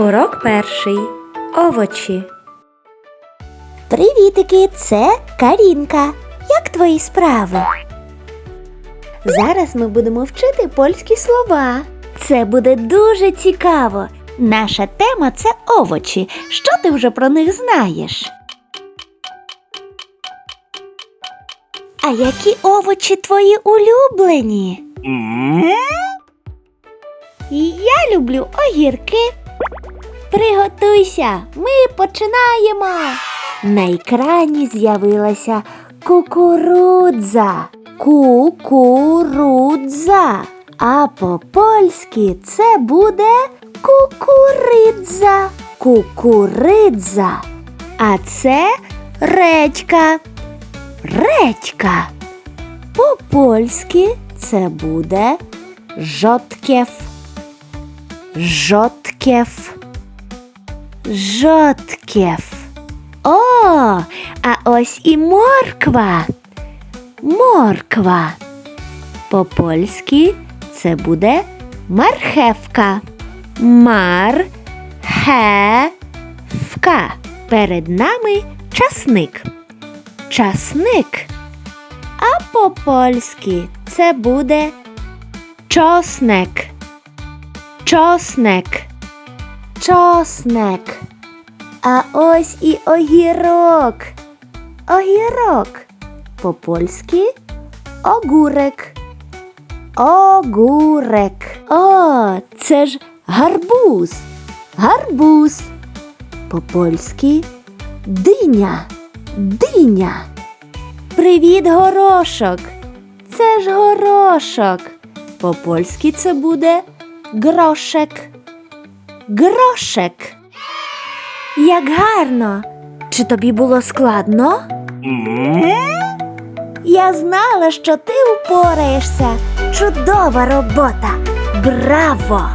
Урок перший. Овочі. Привітики, це Карінка. Як твої справи? Зараз ми будемо вчити польські слова. Це буде дуже цікаво. Наша тема це овочі. Що ти вже про них знаєш? А які овочі твої улюблені? Я люблю огірки. Приготуйся, ми починаємо. На екрані з'явилася кукурудза. Кукурудза. А по-польськи це буде кукуридза. Кукуридза. А це редька. Редька. По-польськи це буде жотків. Жотків. Жотків. О, а ось і морква. Морква. По-польськи це буде мархевка. Мархевка. Перед нами часник. Часник. А по-польськи це буде чоснек. Чоснек. Чоснек. А ось і огірок. Огірок. По-польськи огурек. Огурек. О, це ж гарбуз. Гарбуз. По-польськи диня. Диня. Привіт, горошок. Це ж горошок. По-польськи це буде грошек. Грошек. Як гарно! Чи тобі було складно? Я знала, що ти упораєшся. Чудова робота. Браво!